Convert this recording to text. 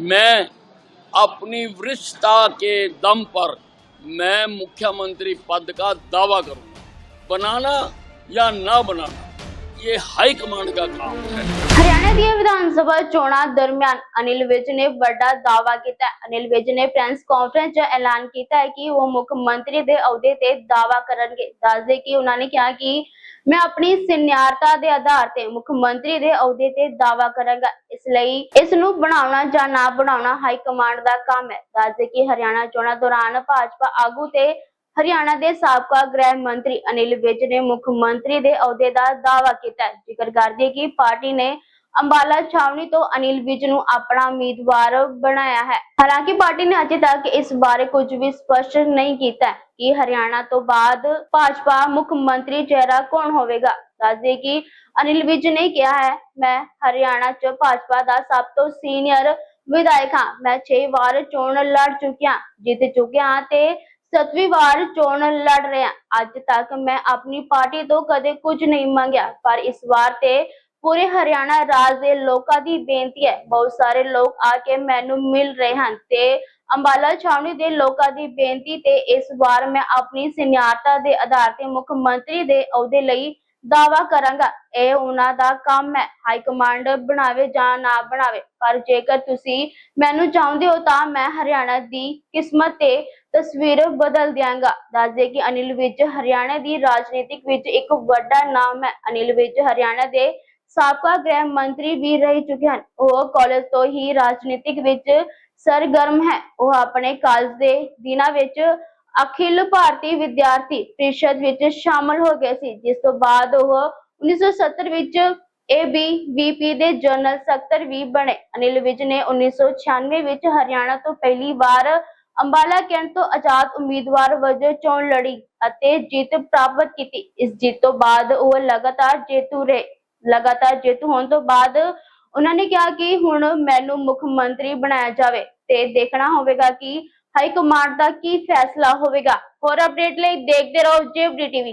मैं अपनी वरिष्ठता के दम पर मैं मुख्यमंत्री पद का दावा करूंगा बनाना या ना बनाना ये हाईकमांड का काम है ਹਰਿਆਣਾ ਦੀਆਂ ਵਿਧਾਨ ਸਭਾ ਚੋਣਾਂ ਦਰਮਿਆਨ ਅਨਿਲ ਵਿਜ ਨੇ ਵੱਡਾ ਦਾਅਵਾ ਕੀਤਾ ਹੈ। ਅਨਿਲ ਵਿਜ ਨੇ ਪ੍ਰੈਸ ਕਾਨਫਰੰਸ 'ਚ ਐਲਾਨ ਕੀਤਾ ਹੈ ਕਿ ਉਹ ਮੁੱਖ ਮੰਤਰੀ ਦੇ ਅਹੁਦੇ ਤੇ ਦਾਅਵਾ ਕਰਨਗੇ ਦੱਸਦੇ ਕਿ ਉਹਨਾਂ ਨੇ ਕਿਹਾ ਕਿ ਮੈਂ ਆਪਣੀ ਸੀਨੀਅਰਤਾ ਦੇ ਆਧਾਰ ਤੇ ਮੁੱਖ ਮੰਤਰੀ ਦੇ ਅਹੁਦੇ ਤੇ ਦਾਅਵਾ ਕਰਾਂਗਾ ਇਸ ਲਈ ਇਸ ਨੂੰ ਬਣਾਉਣਾ ਜਾਂ ਨਾ ਬਣਾਉਣਾ ਹਾਈ ਕਮਾਂਡ ਦਾ ਕੰਮ ਹੈ ਦੱਸਦੇ ਕਿ ਹਰਿਆਣਾ ਚੋਣਾਂ ਦੌਰਾਨ ਭਾਜਪਾ ਆਗੂ ਤੇ ਹਰਿਆਣਾ ਦੇ ਸਾਬਕਾ ਗ੍ਰਹਿ ਮੰਤਰੀ ਅਨਿਲ ਵਿਜ ਨੇ ਮੁੱਖ ਮੰਤਰੀ ਦੇ ਅਹੁਦੇ ਦਾ ਦਾਅਵਾ ਕੀਤਾ ਜ਼ਿਕਰ ਕਰਦੇ ਕਿ ਪਾਰਟੀ ਨੇ ਅੰਬਾਲਾ ਛਾਵਣੀ ਤੋਂ ਅਨਿਲ ਵਿਜ ਨੂੰ ਆਪਣਾ ਉਮੀਦਵਾਰ ਬਣਾਇਆ ਹੈ। ਹਾਲਾਂਕਿ ਪਾਰਟੀ ਨੇ ਅਜੇ ਤੱਕ ਇਸ ਬਾਰੇ ਕੁਝ ਵੀ ਸਪਸ਼ਟ ਨਹੀਂ ਕੀਤਾ ਕਿ ਹਰਿਆਣਾ ਤੋਂ ਬਾਅਦ ਭਾਜਪਾ ਮੁੱਖ ਮੰਤਰੀ ਚਿਹਰਾ ਕੌਣ ਹੋਵੇਗਾ। ਦੱਸਦੇ ਕਿ ਅਨਿਲ ਵਿਜ ਨੇ ਕਿਹਾ ਹੈ, ਮੈਂ ਹਰਿਆਣਾ 'ਚ ਭਾਜਪਾ ਦਾ ਸਭ ਤੋਂ ਸੀਨੀਅਰ ਵਿਧਾਇਕ ਹਾਂ। ਮੈਂ 6 ਵਾਰ ਚੋਣ ਲੜ ਚੁੱਕਿਆ, ਜਿੱਤ ਚੁੱਕਿਆ ਹਾਂ ਤੇ ਸੱਤਵੀਂ ਵਾਰ ਚੋਣ ਲੜ ਰਿਹਾ। ਅੱਜ ਤੱਕ ਮੈਂ ਆਪਣੀ ਪਾਰਟੀ ਤੋਂ ਕਦੇ ਕੁਝ ਨਹੀਂ ਮੰਗਿਆ, ਪਰ ਇਸ ਵਾਰ ਤੇ ਪੂਰੇ ਹਰਿਆਣਾ ਰਾਜ ਦੇ ਲੋਕਾਂ ਦੀ ਬੇਨਤੀ ਹੈ। ਬਹੁਤ ਸਾਰੇ ਲੋਕ ਆ ਕੇ ਮੈਨੂੰ ਮਿਲ ਰਹੇ ਹਨ ਤੇ ਅੰਬਾਲਾ ਛਾਵਣੀ ਦੇ ਲੋਕਾਂ ਦੀ ਬੇਨਤੀ ਤੇ ਇਸ ਵਾਰ ਮੈਂ ਆਪਣੀ ਸੀਨੀਅਰਤਾ ਦੇ ਆਧਾਰ ਤੇ ਮੁੱਖ ਮੰਤਰੀ ਦੇ ਅਹੁਦੇ ਲਈ ਦਾਵਾ ਕਰਾਂਗਾ। ਇਹ ਉਹਨਾਂ ਦਾ ਕੰਮ ਹੈ, ਹਾਈ ਕਮਾਂਡ ਬਣਾਵੇ ਜਾਂ ਨਾ ਬਣਾਵੇ। ਪਰ ਜੇਕਰ ਤੁਸੀਂ ਮੈਨੂੰ ਚਾਹੁੰਦੇ ਹੋ ਤਾਂ ਮੈਂ ਹਰਿਆਣਾ ਦੀ ਕਿਸਮਤ ਤੇ ਤਸਵੀਰ ਬਦਲ ਦਿਆਂਗਾ। ਦੱਸਦੇ ਕਿ ਅਨਿਲ ਵਿਜ ਹਰਿਆਣਾ ਦੀ ਰਾਜਨੀਤਿਕ ਵਿੱਚ ਇੱਕ ਵੱਡਾ ਨਾਮ ਹੈ। ਅਨਿਲ ਵਿਜ ਹਰਿਆਣਾ ਦੇ ਸਾਬਕਾ ਗ੍ਰਹਿ ਮੰਤਰੀ ਵੀ ਰਹਿ ਚੁੱਕੇ ਹਨ। ਉਹ ਕਾਲਜ ਤੋਂ ਹੀ ਰਾਜਨੀਤਿਕ ਵਿੱਚ ਸਰਗਰਮ ਹੈ। ਉਹ ਆਪਣੇ ਕਾਲਜ ਦੇ ਦਿਨਾਂ ਵਿੱਚ ਅਖਿਲ ਭਾਰਤੀ ਵਿਦਿਆਰਥੀ ਪ੍ਰੀਸ਼ਦ ਵਿੱਚ ਸ਼ਾਮਲ ਹੋ ਗਏ ਸੀ। ਜਿਸ ਤੋਂ ਬਾਅਦ ਉਹ 1970 ਵਿੱਚ ABVP ਦੇ ਜਨਰਲ ਸਕੱਤਰ ਵੀ ਬਣੇ। ਅਨਿਲ ਵਿਜ ਨੇ 1996 ਵਿੱਚ ਹਰਿਆਣਾ ਤੋਂ ਪਹਿਲੀ ਵਾਰ ਅੰਬਾਲਾ ਕੈਂਟ ਤੋਂ ਆਜ਼ਾਦ ਉਮੀਦਵਾਰ ਵਜੋਂ ਚੋਣ ਲੜੀ ਅਤੇ ਜਿੱਤ ਪ੍ਰਾਪਤ ਕੀਤੀ। ਇਸ ਜਿੱਤ ਤੋਂ ਬਾਅਦ ਉਹ ਲਗਾਤਾਰ ਜੇਤੂ ਰਹੇ। ਲਗਾਤਾਰ ਜੇਤੂ ਹੋਣ ਤੋਂ ਬਾਅਦ ਉਹਨਾਂ ਨੇ ਕਿਹਾ ਕਿ ਹੁਣ ਮੈਨੂੰ ਮੁੱਖ ਮੰਤਰੀ ਬਣਾਇਆ ਜਾਵੇ ਤੇ ਦੇਖਣਾ ਹੋਵੇਗਾ ਕਿ ਹਾਈ ਕਮਾਂਡ ਦਾ ਕੀ ਫੈਸਲਾ ਹੋਵੇਗਾ। ਹੋਰ ਅਪਡੇਟ ਲਈ ਦੇਖਦੇ ਰਹੋ ਜੇਵਡੀ ਟੀਵੀ।